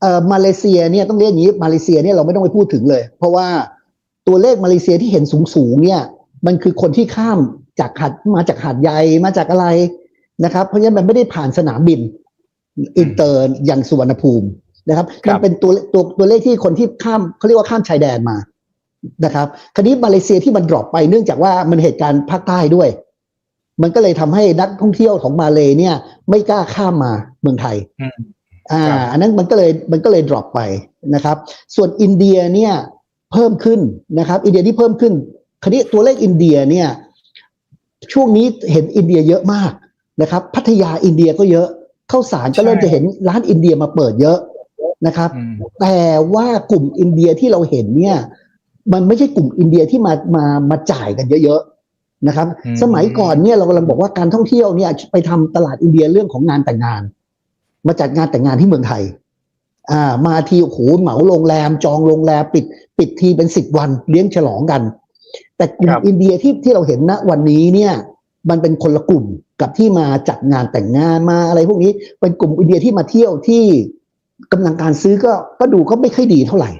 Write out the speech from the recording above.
เอ่อมาเลเซียเนี่ยต้องเรียกอย่างนี้มาเลเซียเนี่ยเราไม่ต้องไปพูดถึงเลย เพราะว่าตัวเลขมาเลเซียที่เห็นสูงสูงๆเนี่ย มันคือคนที่ข้ามจากหาดมาจากหาดใหญ่มาจากอะไรนะครับ เพราะฉะนั้นมันไม่ได้ผ่านสนามบินอินเตอร์อย่างสุวรรณภูมินะครับครัมับนเป็นตัวตัวตัวเลขที่คนที่ข้ามเขาเรียกว่าข้ามชายแดนมานะครับ คราวนี้มาเลเซียที่มันดรอปไปเนื่องจากว่ามันเหตุการณ์ภาคใต้ด้วย มันก็เลยทำให้นักท่องเที่ยวของมาเลเนี่ย ไม่กล้าข้ามมาเมืองไทย อืมอ่าครับอันนั้นมันก็เลยมันก็เลยดรอปไปนะครับ ส่วนอินเดียเนี่ยเพิ่มขึ้นนะครับ อินเดียที่เพิ่มขึ้นคราวนี้ตัวเลขอินเดียเนี่ยช่วงนี้เห็นอินเดียเยอะมากนะครับ พัทยาอินเดียก็เยอะเข้าสารก็เริ่มจะเห็นร้านอินเดียมาเปิดเยอะนะครับอืมแต่ว่ากลุ่มอินเดียที่เราเห็นเนี่ย มันไม่ใช่กลุ่มอินเดียที่มามามาจ่ายกันเยอะๆนะครับอืมสมัยก่อนเนี่ยเรากำลังบอกว่าการท่องเที่ยวเนี่ยไปทำตลาดอินเดียเรื่องของงานแต่งงาน มาจัดงานแต่งงานที่เมืองไทย อ่า มาทีโอ้โหเหมาโรงแรม จองโรงแรมปิด ปิดทีเป็นสิบวันเลี้ยงฉลองกัน แต่กลุ่มครับอินเดียที่ที่เราเห็นณวันนี้เนี่ย มันเป็นคนละกลุ่มกับที่มาจัดงานแต่งงานมาอะไรพวกนี้ เป็นกลุ่มอินเดียที่มาเที่ยวที่กำลังการซื้อก็ก็ดูก็ไม่ค่อยดีเท่าไหร่